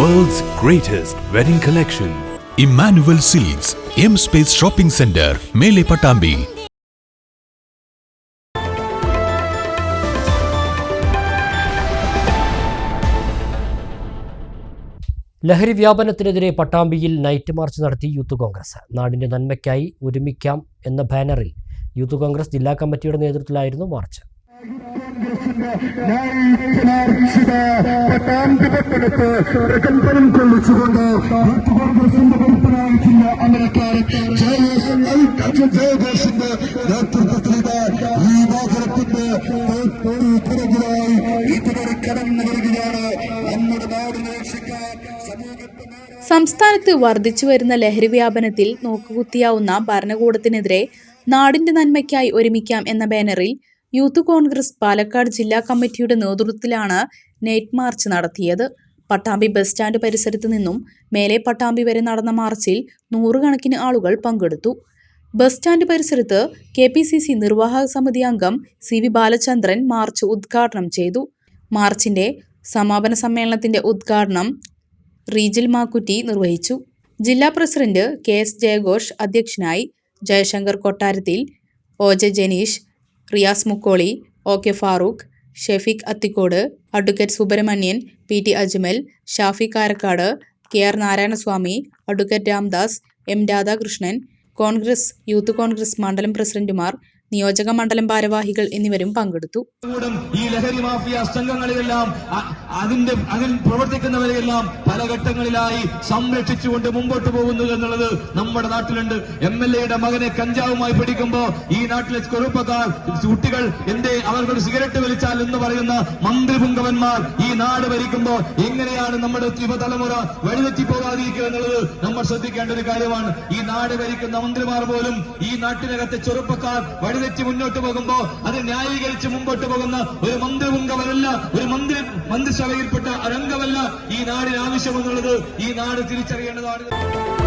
World's greatest wedding collection Emmanuel silks M space shopping centre മേലെ പട്ടാമ്പി ലഹരി വ്യാപനത്തിനെതിരെ പട്ടാമ്പിയിൽ നൈറ്റ് മാർച്ച് നടത്തി യൂത്ത് കോൺഗ്രസ്. നാടിന്റെ നന്മയ്ക്കായി ഒരുമിക്കാം എന്ന ബാനറിൽ യൂത്ത് കോൺഗ്രസ് ജില്ലാ കമ്മിറ്റിയുടെ നേതൃത്വത്തിലായിരുന്നു മാർച്ച്. പട്ടാമ്പിപെടുത്ത് പ്രകമ്പനം കൊള്ളിച്ചുകൊണ്ട് യൂത്ത് കോൺഗ്രസിന്റെ കൽപ്പനായിട്ടില്ല അമരക്കാരൻ ജയഘോഷിന്റെ നേതൃത്വത്തിലിത് ഈ വാഹനത്തിന്റെ പുറകിലായി ഇതുവരെ കടന്നു വരികയാണ് നമ്മുടെ നാടിനെ രക്ഷിക്കാൻ സംസ്ഥാനത്ത് വർദ്ധിച്ചു വരുന്ന ലഹരി വ്യാപനത്തിൽ നോക്കുകുത്തിയാവുന്ന ഭരണകൂടത്തിനെതിരെ നാടിന്റെ നന്മയ്ക്കായി ഒരുമിക്കാം എന്ന ബാനറിൽ യൂത്ത് കോൺഗ്രസ് പാലക്കാട് ജില്ലാ കമ്മിറ്റിയുടെ നേതൃത്വത്തിലാണ് നൈറ്റ് മാർച്ച് നടത്തിയത്. പട്ടാമ്പി ബസ് സ്റ്റാൻഡ് പരിസരത്ത് നിന്നും മേലെ പട്ടാമ്പി വരെ നടന്ന മാർച്ചിൽ നൂറുകണക്കിന് ആളുകൾ പങ്കെടുത്തു. ബസ് സ്റ്റാൻഡ് പരിസരത്ത് കെ പി സി സി നിർവാഹക സമിതി അംഗം സി വി ബാലചന്ദ്രൻ മാർച്ച് ഉദ്ഘാടനം ചെയ്തു. മാർച്ചിന്റെ സമാപന സമ്മേളനത്തിന്റെ ഉദ്ഘാടനം റീജിൽ മാക്കുറ്റി നിർവഹിച്ചു. ജില്ലാ പ്രസിഡന്റ് കെ എസ് ജയഘോഷ് അധ്യക്ഷനായി. ജയശങ്കർ കൊട്ടാരത്തിൽ O J Janeesh Riyas Mukkoli O K Farooq Shefeeq Athikode advocate Subramanian P T Ajmal Shafi Karakkad K R Narayanaswamy advocate Ramdas M Radhakrishnan Congress youth Congress മണ്ഡലം പ്രസിഡന്റുമാർ നിയോജക മണ്ഡലം ഭാരവാഹികൾ എന്നിവരും പങ്കെടുത്തു. കൂടം ഈ ലഹരി മാഫിയ സംഘങ്ങളെല്ലാം അതിന്റെ അതിൽ പ്രവർത്തിക്കുന്നവരെയെല്ലാം പല ഘട്ടങ്ങളിലായി സംരക്ഷിച്ചുകൊണ്ട് മുമ്പോട്ട് പോകുന്നു എന്നുള്ളത് നമ്മുടെ നാട്ടിലുണ്ട്. എം എൽ എയുടെ മകനെ കഞ്ചാവുമായി പിടിക്കുമ്പോ ഈ നാട്ടിലെ ചെറുപ്പക്കാർ കുട്ടികൾ എന്തേ അവർക്ക് സിഗരറ്റ് വലിച്ചാൽ എന്ന് പറയുന്ന മന്ത്രിപുങ്കവന്മാർ ഈ നാട് ഭരിക്കുമ്പോ എങ്ങനെയാണ് നമ്മുടെ യുവതലമുറ വഴിതെറ്റി പോകാതിരിക്കുക എന്നുള്ളത് നമ്മൾ ശ്രദ്ധിക്കേണ്ട ഒരു കാര്യമാണ്. ഈ നാട് ഭരിക്കുന്ന മന്ത്രിമാർ പോലും ഈ നാട്ടിനകത്തെ ചെറുപ്പക്കാർ വഴിതെറ്റി മുന്നോട്ട് പോകുമ്പോ അത് ന്യായീകരിച്ച് മുമ്പോട്ട് പോകുന്ന ഒരു മന്ത്രിപുങ്കവനല്ല ഒരു മന്ത്രി മന്ത്രിസഭയിൽപ്പെട്ട അരംഗമല്ല ഈ നാടിന് ആവശ്യമെന്നുള്ളത് ഈ നാട് തിരിച്ചറിയേണ്ടതാണ്.